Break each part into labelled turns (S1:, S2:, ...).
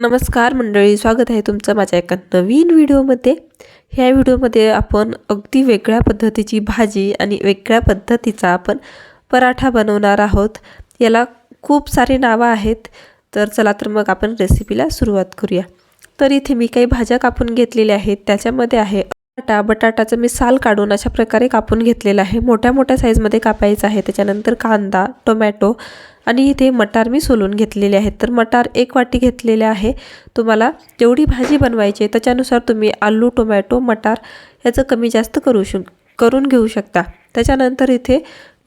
S1: नमस्कार मंडळी स्वागत आहे तुमचं माझ्या एका नवीन व्हिडिओमध्ये. ह्या व्हिडिओमध्ये आपण अगदी वेगळ्या पद्धतीची भाजी आणि वेगळ्या पद्धतीचा आपण पराठा बनवणार आहोत. याला खूप सारे नावं आहेत. तर चला तर मग आपण रेसिपीला सुरुवात करूया. तर इथे मी काही भाज्या कापून घेतलेल्या आहेत. त्याच्यामध्ये आहे बटाटा बटाटाचं मी साल काढून अशा प्रकारे कापून घेतलेला आहे. मोठ्या मोठ्या साईजमध्ये कापायचं आहे. त्याच्यानंतर कांदा टोमॅटो आणि इथे मटार मी सोलून घेतलेले आहेत. तर मटार एक वाटी घेतलेले आहे. तुम्हाला जेवढी भाजी बनवायची आहे त्याच्यानुसार तुम्ही आलू टोमॅटो मटार ह्याचं कमी जास्त करू शक करून घेऊ शकता. त्याच्यानंतर इथे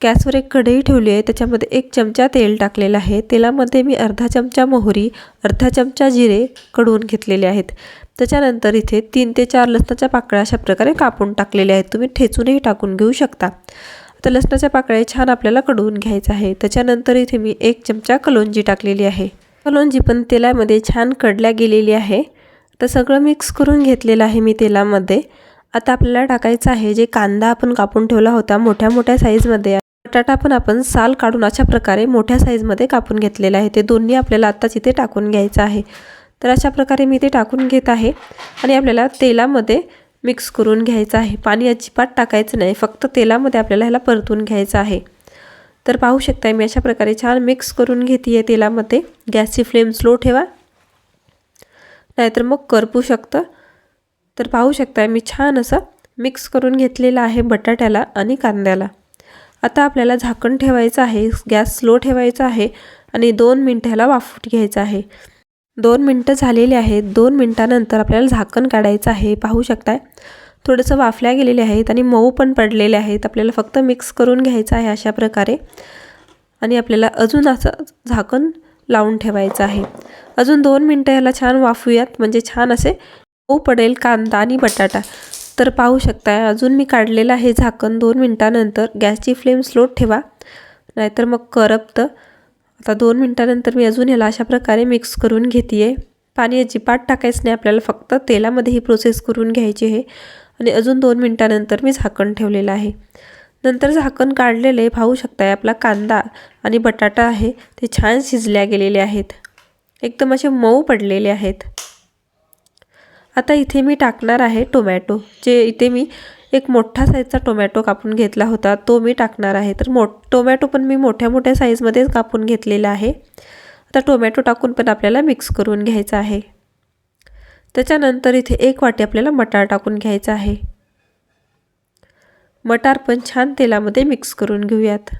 S1: गॅसवर एक कढई ठेवली आहे. त्याच्यामध्ये एक चमचा तेल टाकलेलं आहे. तेलामध्ये मी अर्धा चमचा मोहरी अर्धा चमचा जिरे कडवून घेतलेले आहेत. त्याच्यानंतर इथे तीन ते चार लसणाच्या पाकळ्या अशा प्रकारे कापून टाकलेल्या आहेत. तुम्ही ठेचूनही टाकून घेऊ शकता. तर लसणाच्या पाकळ्या छान आपल्याला कडवून घ्यायचं आहे. त्याच्यानंतर इथे मी एक चमचा कलोंजी टाकलेली आहे. कलोंजी पण तेलामध्ये छान कडल्या गेलेली आहे. तर सगळं मिक्स करून घेतलेलं आहे मी तेलामध्ये. आता आपल्याला टाकायचं आहे जे कांदा आपण कापून ठेवला होता मोठ्या मोठ्या साईजमध्ये बटाटा पण आपण साल काढून अशा प्रकारे मोठ्या साईजमध्ये कापून घेतलेलं आहे. ते दोन्ही आपल्याला आत्ताच इथे टाकून घ्यायचं आहे. तर अशा प्रकारे मी ते टाकून घेत आहे. आणि आपल्याला तेलामध्ये मिक्स करून घ्यायचं आहे. पाणी अजिबात टाकायचं नाही. फक्त तेलामध्ये आपल्याला ह्याला परतून घ्यायचं आहे. तर पाहू शकता मी अशा प्रकारे छान मिक्स करून घेते आहे तेलामध्ये. गॅसची फ्लेम स्लो ठेवा. नाहीतर मग करपू शकतं. तर पाहू शकता मी छान असं मिक्स करून घेतलेलं आहे बटाट्याला आणि कांद्याला. आता आपल्याला झाकण ठेवायचं आहे. गॅस स्लो ठेवायचा आहे आणि दोन मिनटाला वाफूट घ्यायचं आहे. दोन मिनटं झालेली आहेत. दोन मिनटानंतर आपल्याला झाकण काढायचं आहे. पाहू शकताय? थोडंसं वाफल्या गेलेले आहेत आणि मऊ पण पडलेले आहेत. आपल्याला फक्त मिक्स करून घ्यायचं आहे अशा प्रकारे. आणि आपल्याला अजून असं झाकण लावून ठेवायचं आहे. अजून दोन मिनटं याला छान वाफूयात. म्हणजे छान असे मऊ पडेल कांदा आणि बटाटा. तर पाहू शकताय अजून मी काढलेलं आहे झाकण. दोन मिनटानंतर गॅसची फ्लेम स्लो ठेवा. नाहीतर मग करपतं. आता दोन मिनटानंतर मी अजून ह्याला अशा प्रकारे मिक्स करून घेते आहे पाणी अजिबात टाकायचं नाही आपल्याला फक्त तेलामध्ये ही प्रोसेस करून घ्यायची आहे. आणि अजून दोन मिनटानंतर मी झाकण ठेवलेलं आहे. नंतर झाकण काढलेले पाहू शकताय आपला कांदा आणि बटाटा आहे ते छान शिजल्या गेलेले आहेत. एकदम असे मऊ पडलेले आहेत. आता इथे मी टाकणार आहे टोमॅटो जे इथे मी एक मोठा साईजचा टोमॅटो कापून घेतला होता. तो मी टाकणार आहे. तर मो टोमॅटो पण मी मोठ्या मोठ्या साईजमध्येच कापून घेतलेला आहे. आता टोमॅटो टाकून पण आपल्याला मिक्स करून घ्यायचा आहे. त्याच्यानंतर इथे एक वाटी आपल्याला मटार टाकून घ्यायचा आहे. मटार पण छान तेलामध्ये मिक्स करून घेऊयात.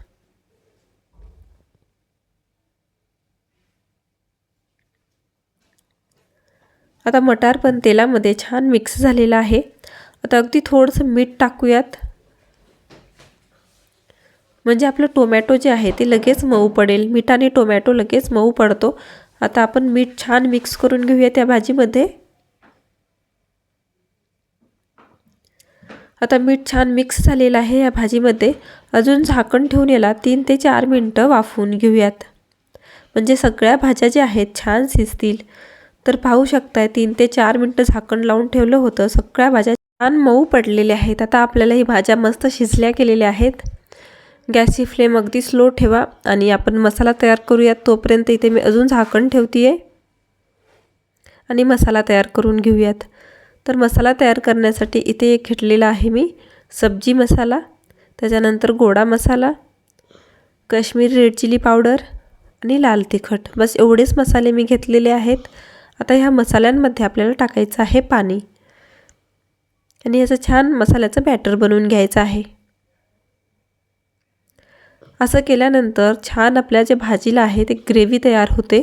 S1: आता मटार पण तेलामध्ये छान मिक्स झालेला आहे. आता अगदी थोडंसं मीठ टाकूयात. म्हणजे आपलं टोमॅटो जे आहे ते लगेच मऊ पडेल. मीठ आणि टोमॅटो लगेच मऊ पडतो. आता आपण मीठ छान मिक्स करून घेऊया त्या भाजीमध्ये. आता मीठ छान मिक्स झालेलं आहे या भाजीमध्ये. अजून झाकण ठेवून याला तीन ते चार मिनटं वाफवून घेऊयात. म्हणजे सगळ्या भाज्या ज्या आहेत छान शिजतील. तर पाहू शकताय तीन ते चार मिनटं झाकण लावून ठेवलं होतं. सगळ्या भाज्या छान मऊ पडलेले आहेत. आता आपल्याला ही भाज्या मस्त शिजल्या गेलेल्या आहेत. गॅसची फ्लेम अगदी स्लो ठेवा आणि आपण मसाला तयार करूयात. तोपर्यंत इथे मी अजून झाकण ठेवते आहे आणि मसाला तयार करून घेऊयात. तर मसाला तयार करण्यासाठी इथे एक घेतलेला आहे मी सब्जी मसाला त्याच्यानंतर गोडा मसाला काश्मीरी रेड चिली पावडर आणि लाल तिखट. बस एवढेच मसाले मी घेतलेले आहेत. आता ह्या मसाल्यांमध्ये आपल्याला टाकायचं आहे पाणी. आणि याचं छान मसाल्याचं बॅटर बनवून घ्यायचं आहे. असं केल्यानंतर छान आपल्या जे भाजीला आहे ते ग्रेव्ही तयार होते.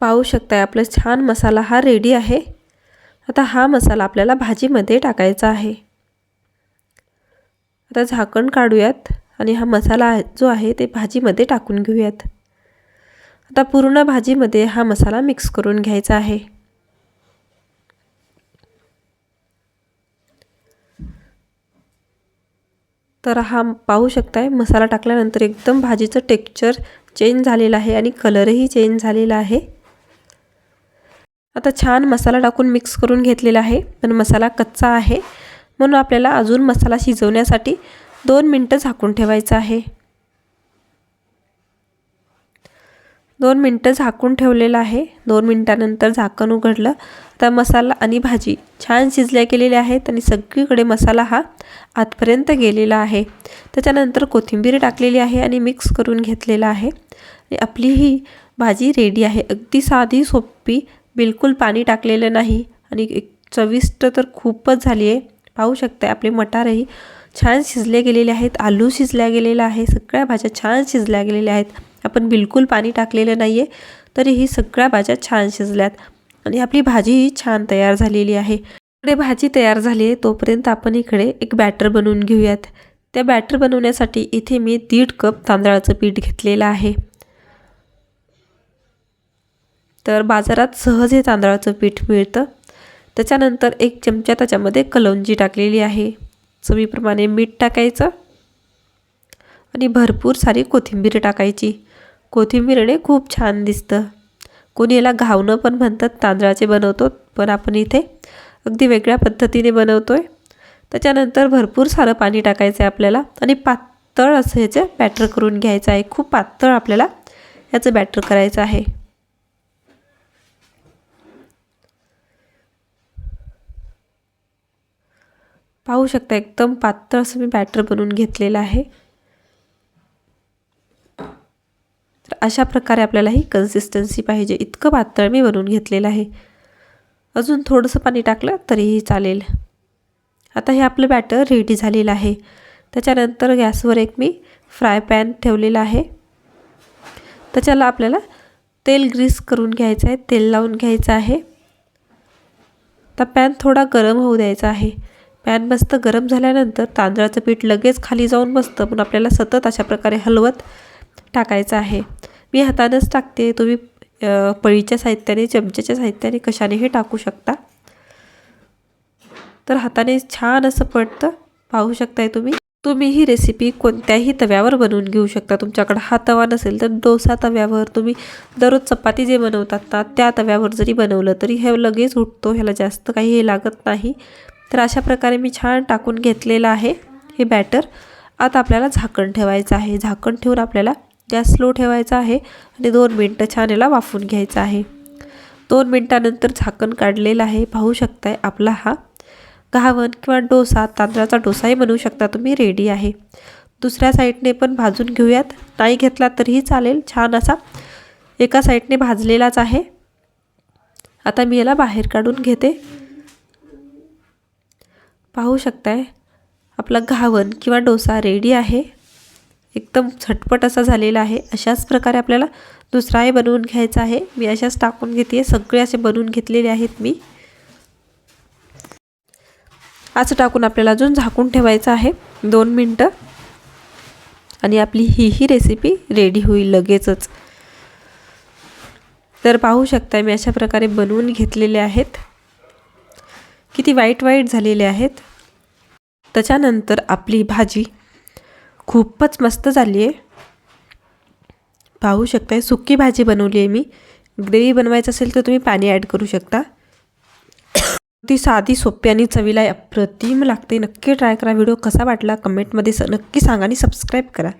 S1: पाहू शकताय आपला छान मसाला हा रेडी आहे. आता हा मसाला आपल्याला भाजीमध्ये टाकायचा आहे. आता झाकण काढूयात आणि हा मसाला जो आहे ते भाजीमध्ये टाकून घेऊयात. आता पूर्ण भाजीमध्ये हा मसाला मिक्स करून घ्यायचा आहे. तर हा पाहू शकताय मसाला टाकल्यानंतर एकदम भाजीचं टेक्स्चर चेंज झालेलं आहे आणि कलरही चेंज झालेला आहे. आता छान मसाला टाकून मिक्स करून घेतलेला आहे पण मसाला कच्चा आहे. म्हणून आपल्याला अजून मसाला शिजवण्यासाठी दोन मिनटं झाकून ठेवायचं आहे. दोन मिनटं झाकून ठेवलेलं आहे. दोन मिनटानंतर झाकण उघडलं. आता मसाला आणि भाजी छान शिजल्या गेलेल्या आहेत आणि सगळीकडे मसाला हा आतपर्यंत गेलेला आहे. त्याच्यानंतर कोथिंबीर टाकलेली आहे आणि मिक्स करून घेतलेला आहे. आणि आपली ही भाजी रेडी आहे. अगदी साधी सोपी बिलकुल पाणी टाकलेलं नाही. आणि एक चविष्ट तर खूपच झाली आहे. पाहू शकता आपले मटारही छान शिजले गेलेले आहेत. आलू शिजल्या गेलेला आहे. सगळ्या भाज्या छान शिजल्या गेलेल्या आहेत. आपण बिलकुल पाणी टाकलेलं नाही आहे तरी ही सगळ्या भाज्या छान शिजल्यात. आणि आपली भाजीही छान तयार झालेली आहे. इकडे भाजी तयार झाली आहे तोपर्यंत आपण इकडे एक बॅटर बनवून घेऊयात. त्या बॅटर बनवण्यासाठी इथे मी दीड कप तांदळाचं पीठ घेतलेलं आहे. तर बाजारात सहज हे तांदळाचं पीठ मिळतं. त्याच्यानंतर एक चमचा त्याच्यामध्ये कलौंजी टाकलेली आहे. चवीप्रमाणे मीठ टाकायचं. आणि भरपूर सारी कोथिंबीर टाकायची. कोथिंबीरने खूप छान दिसतं. कोणी याला घावणं पण म्हणतात तांदळाचे बनवतो पण आपण इथे अगदी वेगळ्या पद्धतीने बनवतो आहे त्याच्यानंतर भरपूर सारं पाणी टाकायचं आहे आपल्याला आणि पातळ असं ह्याचं बॅटर करून घ्यायचं आहे. खूप पातळ आपल्याला याचं बॅटर करायचं आहे. पाहू शकता एकदम पातळ असं मी बॅटर बनवून घेतलेलं आहे. तर अशा प्रकारे आपल्याला ही कन्सिस्टन्सी पाहिजे. इतकं पातळ मी बनवून घेतलेलं आहे. अजून थोडंसं पाणी टाकलं तरीही चालेल. आता हे आपलं बॅटर रेडी झालेलं आहे. त्याच्यानंतर गॅसवर एक मी फ्राय पॅन ठेवलेला आहे. त्याच्याला आपल्याला तेल ग्रीस करून घ्यायचं आहे. तेल लावून घ्यायचं आहे. तर पॅन थोडा गरम होऊ द्यायचा आहे. पॅन मस्त गरम झाल्यानंतर तांदळाचं पीठ लगेच खाली जाऊन बसतं. पण आपल्याला सतत अशा प्रकारे हलवत टाकायचं आहे. मी हातानंच टाकते. तुम्ही पळीच्या साहित्याने चमच्याच्या साहित्याने कशानेही टाकू शकता. तर हाताने छान असं पडतं पाहू शकताय तुम्ही. तुम्ही ही रेसिपी कोणत्याही तव्यावर बनवून घेऊ शकता. तुमच्याकडं हा तवा नसेल तर डोसा तव्यावर तुम्ही दररोज चपाती जे बनवतात ना त्या तव्यावर जरी बनवलं तरी हे लगेच उठतो. ह्याला जास्त काही हे लागत नाही. तर अशा प्रकारे मी छान टाकून घेतलेलं आहे हे बॅटर आता आपल्याला झाकण ठेवायचं आहे. झाकण ठेवून आपल्याला गॅस स्लो ठेवायचा आहे आणि दोन मिनटं छान याला वाफून घ्यायचं आहे. दोन मिनटानंतर झाकण काढलेलं आहे. पाहू शकताय आपला हा घावन किंवा डोसा तांदळाचा डोसाही बनवू शकता तुम्ही. रेडी आहे. दुसऱ्या साईडने पण भाजून घेऊयात. नाही घेतला तरीही चालेल. छान असा एका साईडने भाजलेलाच आहे. आता मी याला बाहेर काढून घेते. पाहू शकताय आपला घावन किंवा डोसा रेडी आहे. एकदम झटपट असा झालेला आहे. अशाच प्रकारे आपल्याला दुसराही बनवून घ्यायचा आहे. मी अशाच टाकून घेते सगळे असे बनवून घेतलेले आहेत मी. असं टाकून आपल्याला अजून झाकून ठेवायचं आहे. दोन मिनटं. आणि आपली ही ही रेसिपी रेडी होईल लगेचच. तर पाहू शकता मी अशा प्रकारे बनवून घेतलेले आहेत. किती वाईट वाईट झालेले आहेत. त्याच्यानंतर आपली भाजी. खूपच मस्त झाली आहे पाहू शकताय सुकी भाजी बनवली आहे मी. ग्रेव्ही बनवायचं असेल तर तुम्ही पाणी ॲड करू शकता. ती साधी सोपी आणि चवीला अप्रतिम लागते. नक्की ट्राय करा. व्हिडिओ कसा वाटला कमेंटमध्ये स नक्की सांगा आणि सबस्क्राईब करा.